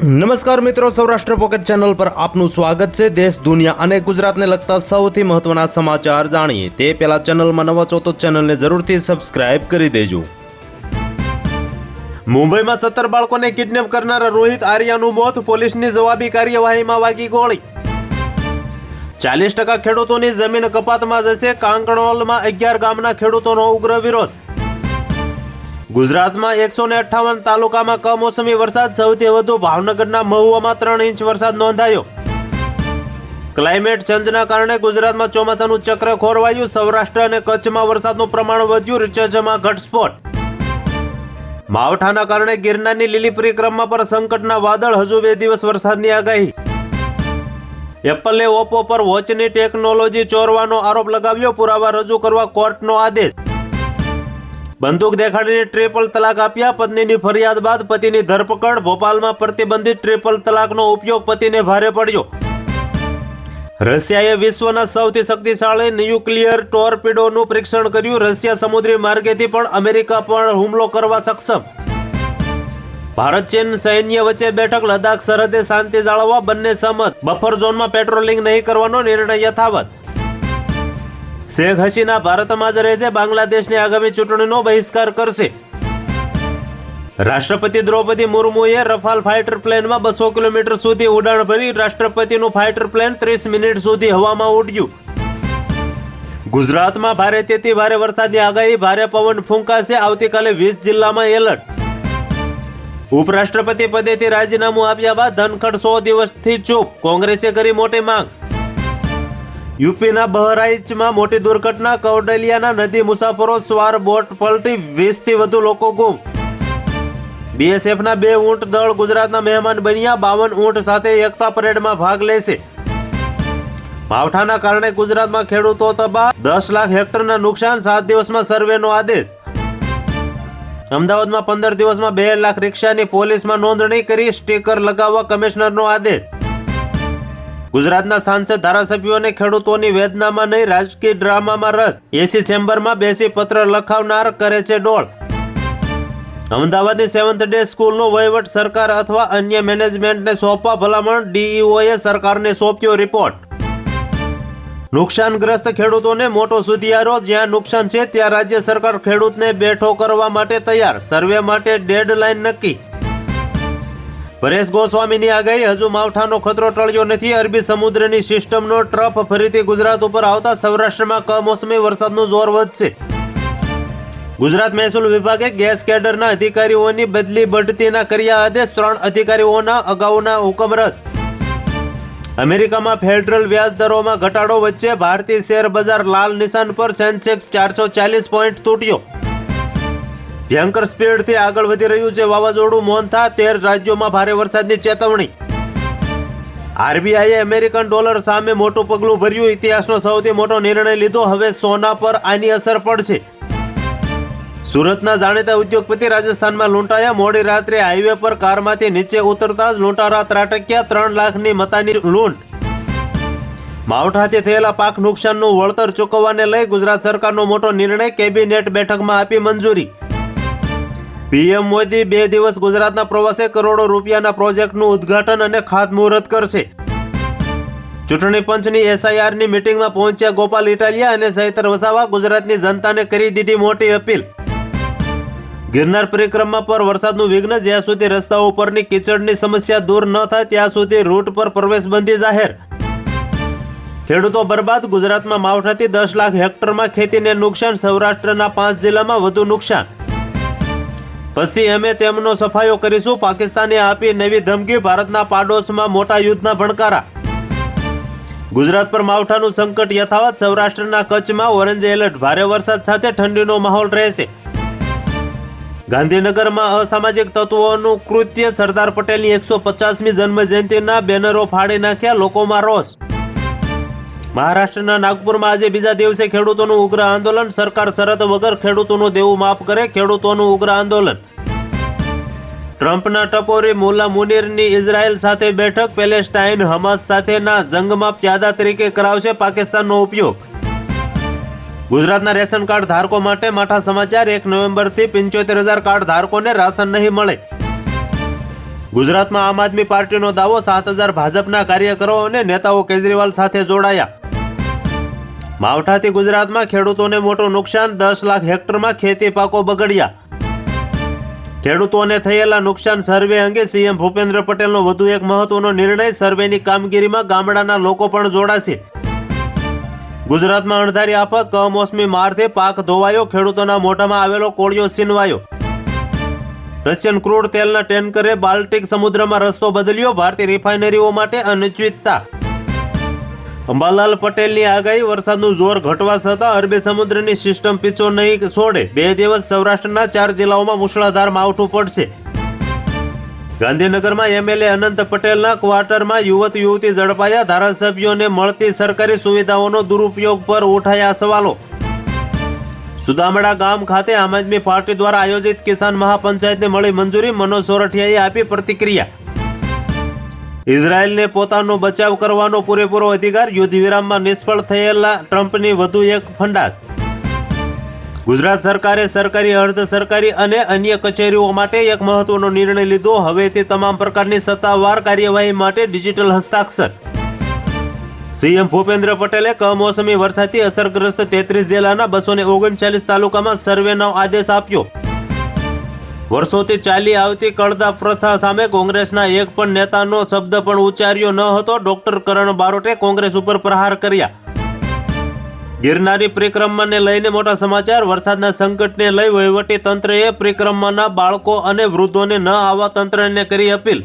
નમસ્કાર મિત્રો, Saurashtra pocket channel પર આપનું સ્વાગત છે. દેશ, દુનિયા અને ગુજરાતને લગતા સૌથી મહત્વના સમાચાર જાણીએ. તે પહેલા ચેનલમાં નવા છો તો ચેનલને જરૂરથી સબસ્ક્રાઇબ કરી દેજો. મુંબઈમાં સત્તર બાળકોને કિડનેપ કરનારા રોહિત આર્યાનું મોત, પોલીસની જવાબી કાર્યવાહીમાં વાગી ગોળી. ચાલીસ ટકા ખેડૂતોની જમીન કપાતમાં જશે, કાંકણોલમાં અગિયાર ગામના ખેડૂતોનો ઉગ્ર વિરોધ. ગુજરાતમાં એકસો ને અઠ્ઠાવન તાલુકામાં કમોસમી વરસાદ, સૌથી વધુ ભાવનગરના મહુવામાં ત્રણ ઇંચ વરસાદ નોંધાયો. ક્લાઇમેટ ચેન્જના કારણે ગુજરાતમાં ચોમાસાનું ચક્ર ખોરવાયું. સૌરાષ્ટ્ર અને કચ્છમાં વરસાદનું પ્રમાણ વધ્યું. રિચર્જમાં ઘટસ્ફોટ. માવઠાના કારણે ગિરનારની લીલી પરિક્રમા પર સંકટના વાદળ હજુ બે દિવસ વરસાદની આગાહી. એપલે ઓપ્પો પર વોચની ટેકનોલોજી ચોરવાનો આરોપ લગાવ્યો. પુરાવા રજૂ કરવા કોર્ટનો આદેશ. બંદૂક દેખાડીને ટ્રિપલ તલાક આપ્યા. પત્નીની ફરિયાદ બાદ પતિની ધરપકડ. ભોપાલમાં પ્રતિબંધિત ટ્રિપલ તલાકનો ઉપયોગ પતિને ભારે પડ્યો. રશિયાએ વિશ્વના સૌથી શક્તિશાળી ન્યુક્લિયર ટોર્પિડોનું પરીક્ષણ કર્યું. રશિયા સમુદ્રી માર્ગેથી પણ અમેરિકા પર હુમલો કરવા સક્ષમ. ભારત, ચીન સૈન્ય વચ્ચે બેઠક. લદ્દાખ સરહદે શાંતિ જાળવવા બંને સહમત. બફર ઝોનમાં પેટ્રોલિંગ નહીં કરવાનો નિર્ણય યથાવત. શેખ હસીના ભારતમાં જ રહેશે, બાંગ્લાદેશની આગામી ચૂંટણીનો બહિષ્કાર કરશે. રાષ્ટ્રપતિ દ્રૌપદી મુર્મુએ રફાલ ફાઇટર પ્લેનમાં બસો કિલોમીટર સુધી ઉડાણ ભરી રાષ્ટ્રપતિનું ફાઇટર પ્લેન ત્રીસ મિનિટ સુધી હવામાં ઉડ્યું. ગુજરાતમાં ભારે તેથી ભારે વરસાદની આગાહી, ભારે પવન ફૂંકાશે આવતીકાલે વીસ જિલ્લામાં એલર્ટ. ઉપરાષ્ટ્રપતિ પદેથી રાજીનામું આપ્યા બાદ ધનખડ સો દિવસથી ચૂપ, કોંગ્રેસે કરી મોટી માંગ. યુપીના બહરાઈચમાં મોટી દુર્ઘટના કૌડલિયાના નદી મુસાફરો સ્વાર બોટ પલટી વીસથી વધુ લોકો ગુમ. બીએસએફના બે ઊંટ દળ ગુજરાતના મહેમાન બન્યા, બાવન ઊંટ સાથે એકતા પરેડમાં ભાગ લેશે. માવઠાના કારણે ગુજરાતમાં ખેડૂતો તબાહ, દસ લાખ હેક્ટરના નુકસાન, સાત દિવસમાં સર્વેનો આદેશ. અમદાવાદમાં પંદર દિવસમાં બે લાખ રિક્ષાની પોલીસમાં નોંધણી કરી, સ્ટીકર લગાવવા કમિશનરનો આદેશ. ગુજરાતના સાંસદ ધારાસભ્યોને ખેડૂતોની વેદનામાં નહીં, રાજકીય ડ્રામામાં રસ. એસી ચેમ્બરમાં બેસી પત્ર લખાવનાર કરે છે ડોળ. અમદાવાદની સેવન્થ ડે સ્કૂલનો વહીવટ સરકાર અથવા અન્ય મેનેજમેન્ટને સોંપવા ભલામણ ડીઈઓએ સરકારને સોંપ્યો રિપોર્ટ. નુકસાનગ્રસ્ત ખેડૂતોને મોટો સુધિયારો, જ્યાં નુકસાન છે ત્યાં રાજ્ય સરકાર ખેડૂતને બેઠો કરવા માટે તૈયાર. સર્વે માટે ડેડલાઇન નક્કી. પરેશ ગોસ્વામીની આગાહી, હજુ માવઠાનો ખતરો ટળ્યો નથી. અરબી સમુદ્રની સિસ્ટમનો ટ્રફ ફરીથી ગુજરાત ઉપર આવતા સૌરાષ્ટ્રમાં કમોસમી વરસાદનું જોર વધશે. ગુજરાત મહેસૂલ વિભાગે ગેસ કેડરના અધિકારીઓની બદલી બઢતીના કર્યા આદેશ. ત્રણ અધિકારીઓના અગાઉના હુકમ રદ. અમેરિકામાં ફેડરલ વ્યાજ દરોમાં ઘટાડો વચ્ચે ભારતીય શેર બજાર લાલ નિશાન પર સેન્સેક્સ ચારસો ચાલીસ પોઈન્ટ તૂટ્યો. ભયંકર સ્પીડથી આગળ વધી રહ્યું છે વાવાઝોડું. મોન્થા તેર રાજ્યોમાં ભારે વરસાદની ચેતવણી. આરબીઆઈએ અમેરિકન ડોલર સામે મોટું પગલું ભર્યું. ઇતિહાસનો સૌથી મોટો નિર્ણય લીધો. હવે સોના પર આની અસર પડશે. સુરતના જાણીતા ઉદ્યોગપતિ રાજસ્થાનમાં લૂંટાયા. મોડી રાત્રે હાઈવે પર કારમાંથી નીચે ઉતરતા જ લૂંટારા ત્રાટક્યા. ત્રણ લાખની મતાની લૂંટ. માવઠાથી થયેલા પાક નુકસાનનું વળતર ચૂકવવાને લઈ ગુજરાત સરકારનો મોટો નિર્ણય. કેબિનેટ બેઠકમાં આપી મંજૂરી. પીએમ મોદી બે દિવસ ગુજરાતના પ્રવાસે કરોડો રૂપિયાના પ્રોજેક્ટનું ઉદ્ઘાટન અને ખાતમુહૂર્ત કરશે. ચૂંટણી પંચની એસઆઈઆરની મિટિંગમાં પહોંચ્યા ગોપાલ ઇટાલિયા અને સૈતર વસાવા ગુજરાતની જનતાને કરી દીધી મોટી અપીલ. ગિરનાર પરિક્રમા પર વરસાદનું વિઘ્ન, જ્યાં સુધી રસ્તાઓ ઉપરની કિચડની સમસ્યા દૂર ન થાય, ત્યાં સુધી રૂટ પર પ્રવેશબંધી જાહેર. ખેડૂતો બરબાદ, ગુજરાતમાં માવઠાથી દસ લાખ હેક્ટરમાં ખેતીને નુકસાન, સૌરાષ્ટ્રના પાંચ જિલ્લામાં વધુ નુકસાન. પછી અમે તેમનો સફાયો કરીશું. પાકિસ્તાને આપી નવી ધમકી, ભારતના પાડોશમાં મોટા યુદ્ધના ભણકારા. ગુજરાત પર માવઠાનું સંકટ યથાવત, સૌરાષ્ટ્રના કચ્છમાં ઓરેન્જ એલર્ટ, ભારે વરસાદ સાથે ઠંડીનો માહોલ રહેશે. ગાંધીનગરમાં અસામાજિક તત્વોનું કૃત્ય, સરદાર પટેલની એકસો પચાસમી જન્મ જયંતિના બેનરો ફાડી નાખ્યા, લોકોમાં રોષ. મહારાષ્ટ્રના નાગપુરમાં આજે બીજા દિવસે ખેડૂતોનું ઉગ્ર આંદોલન. સરકાર શરત વગર ખેડૂતોનું દેવું માફ કરે, ખેડૂતોનું ઉગ્ર આંદોલન. ટ્રમ્પના ટપોરી મુલા મુનીરની ઇઝરાયલ સાથે બેઠક, પેલેસ્ટાઇન હમાસ સાથેના જંગમાં પ્યાદા તરીકે કરાવશે પાકિસ્તાનનો ઉપયોગ. ગુજરાતના રેશન કાર્ડ ધારકો માટે માઠા સમાચાર, એક નવેમ્બરથી પંચોતેર હજાર કાર્ડ ધારકોને રાશન નહીં મળે. ગુજરાતમાં આમ આદમી પાર્ટીનો દાવો, સાત હજાર ભાજપના કાર્યકરો અને નેતાઓ કેજરીવાલ સાથે જોડાયા. માવઠાથી ગુજરાતમાં ખેડૂતોને મોટું નુકસાન, દસ લાખ હેક્ટરમાં ખેતી પાકો બગડ્યા. ખેડૂતોને થયેલા નુકસાન સર્વે અંગે સીએમ ભૂપેન્દ્ર પટેલનો વધુ એક મહત્વનો નિર્ણય સર્વેની કામગીરીમાં ગામડાના લોકો પણ જોડાશે. ગુજરાતમાં અણધારી આફત, કમોસમી મારથી પાક ધોવાયો, ખેડૂતોના મોઢામાં આવેલો કોળિયો સીનવાયો રશિયન ક્રૂડ તેલના ટેન્કરે બાલ્ટિક સમુદ્રમાં રસ્તો બદલ્યો, ભારતીય રિફાઇનરીઓ માટે અનિશ્ચિતતા. અંબાલાલ પટેલની આગાહી, વરસાદનું જોર ઘટવા છતાં અરબી સમુદ્રની સિસ્ટમ પીછો નહીં છોડે. બે દિવસ સૌરાષ્ટ્રના ચાર જિલ્લાઓમાં મુશળાધાર માવઠું પડશે. ગાંધીનગરમાં એમએલએ અનંત પટેલના ક્વાર્ટરમાં યુવત યુવતી ઝડપાયા. ધારાસભ્યોને મળતી સરકારી સુવિધાઓનો દુરુપયોગ પર ઉઠાયા સવાલો. સુદામડા ગામ ખાતે આમ આદમી પાર્ટી દ્વારા આયોજિત કિસાન મહાપંચાયતને મળી મંજૂરી. મનોજ સોરઠિયાએ આપી પ્રતિક્રિયા. ઇઝરાયલને પોતાનો બચાવ કરવાનો પૂરેપૂરો અધિકાર યુદ્ધ વિરામમાં નિષ્ફળ થયેલા ટ્રમ્પની વધુ એક ફંડાસ. ગુજરાત સરકારે સરકારી, અર્ધ સરકારી અને અન્ય કચેરીઓ માટે એક મહત્વનો નિર્ણય લીધો. હવેથી તમામ પ્રકારની સત્તાવાર કાર્યવાહી માટે ડિજિટલ હસ્તાક્ષર. સીએમ ભૂપેન્દ્ર પટેલે કમોસમી વરસાદથી અસરગ્રસ્ત તેત્રીસ જિલ્લાના બસો ઓગણચાલીસ તાલુકામાં સર્વેનો આદેશ આપ્યો. વર્ષોથી ચાલી આવતી કળદા પ્રથા સામે કોંગ્રેસના એક પણ નેતાનો શબ્દ પણ ઉચ્ચાર્યો ન હતો. ડોક્ટર કરણ બારોટે કોંગ્રેસ ઉપર પ્રહાર કર્યા. ગિરનારી પરિક્રમાને લઈને મોટા સમાચાર. વરસાદના સંકટને લઈ વહીવટી તંત્રએ પરિક્રમાના બાળકો અને વૃદ્ધોને ન આવવા તંત્રને કરી અપીલ.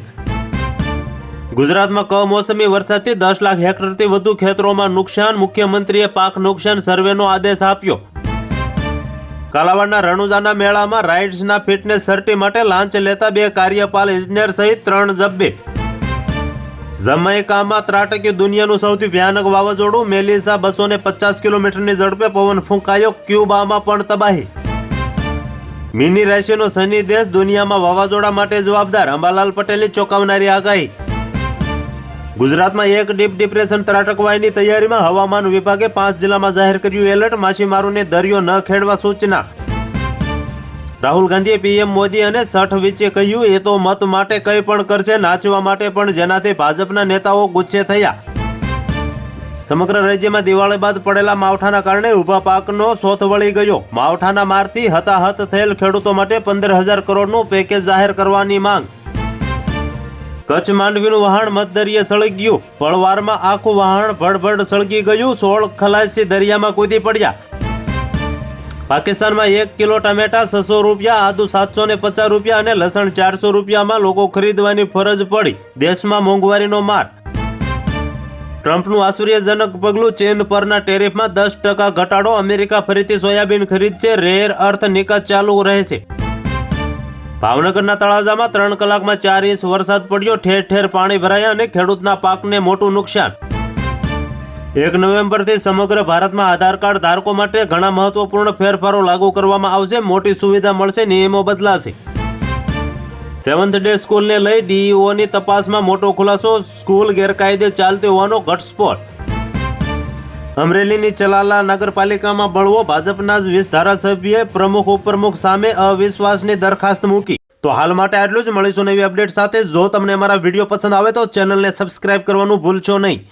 ગુજરાતમાં કમોસમી વરસાદથી દસ લાખ હેક્ટરથી વધુ ખેતરોમાં નુકસાન. મુખ્યમંત્રીએ પાક નુકસાન સર્વેનો આદેશ આપ્યો. કાલાવાડના રણુજાના મેળામાં રાઇડ્સના ફિટનેસ સર્ટી માટે લાંચ લેતા બે કાર્યપાલ ઇજનેર સહિત ત્રણ જબ્બે. જમૈકામાં ત્રાટક્યું દુનિયાનું સૌથી ભયાનક વાવાઝોડું, મેલિસા બસો ને પચાસ કિલોમીટરની ઝડપે પવન ફૂંકાયો, ક્યુબામાં પણ તબાહી. મિની રાશિનો શનિ દેશ દુનિયામાં વાવાઝોડા માટે જવાબદાર. અંબાલાલ પટેલની ચોંકાવનારી આગાહી. ગુજરાતમાં એક ડીપ ડિપ્રેશન ત્રાટકવાની તૈયારીમાં હવામાન વિભાગે પાંચ જિલ્લામાં જાહેર કર્યું એલર્ટ. માછીમારોને દરિયો ન ખેડવા સૂચના. રાહુલ ગાંધીએ પીએમ મોદી અને સઠ વિચે કહ્યું, એ તો મત માટે કંઈ પણ કરશે, નાચવા માટે પણ જેનાથી ભાજપના નેતાઓ ગુસ્સે થયા. સમગ્ર રાજ્યમાં દિવાળી બાદ પડેલા માવઠાના કારણે ઊભા પાકનો સોથ વળી ગયો. માવઠાના મારથી હતાહત થયેલ ખેડૂતો માટે પંદર હજાર કરોડનું પેકેજ જાહેર કરવાની માંગ. કચ્છ માંડવીનું વહાણ મધદરિયે સળગી ગયું. પળવારમાં આખું વહાણ ભડભડ સળગી ગયું. સોળ ખલાસી દરિયામાં કૂદી પડ્યા. પાકિસ્તાનમાં એક કિલો ટામેટા, છસો રૂપિયા, આદુ સાતસો ને પચાસ રૂપિયા અને લસણ ચારસો રૂપિયામાં લોકો ખરીદવાની ફરજ પડી. દેશમાં મોંઘવારીનો માર. ટ્રમ્પનું આશ્ચર્યજનક પગલું, ચીન પરના ટેરિફમાં દસ ટકા ઘટાડો, અમેરિકા ફરીથી સોયાબીન ખરીદશે. રેર અર્થ નિકાસ ચાલુ રહેશે. ભાવનગરના તળાજામાં ત્રણ કલાકમાં ચાર ઇંચ વરસાદ પડ્યો. ઠેર ઠેર પાણી ભરાયા અને ખેડૂતના પાકને મોટું નુકસાન. એક નવેમ્બરથી સમગ્ર ભારતમાં આધાર કાર્ડ ધારકો માટે ઘણા મહત્વપૂર્ણ ફેરફારો લાગુ કરવામાં આવશે. મોટી સુવિધા મળશે, નિયમો બદલાશે. સેવન્થ ડે સ્કૂલને લઈ ડીઈઓની તપાસમાં મોટો ખુલાસો. સ્કૂલ ગેરકાયદે ચાલતી હોવાનો ઘટસ્ફોટ. અમરેલીની ચલાલા નગરપાલિકામાં બળવો ભાજપના જ વીસ ધારાસભ્યએ પ્રમુખ ઉપપ્રમુખ સામે અવિશ્વાસની દરખાસ્ત મૂકી. તો હાલ માટે આટલું જ. મળીશું નવી અપડેટ સાથે. જો તમને અમારા વીડિયો પસંદ આવે તો ચેનલને સબસ્ક્રાઇબ કરવાનું ભૂલશો નહીં.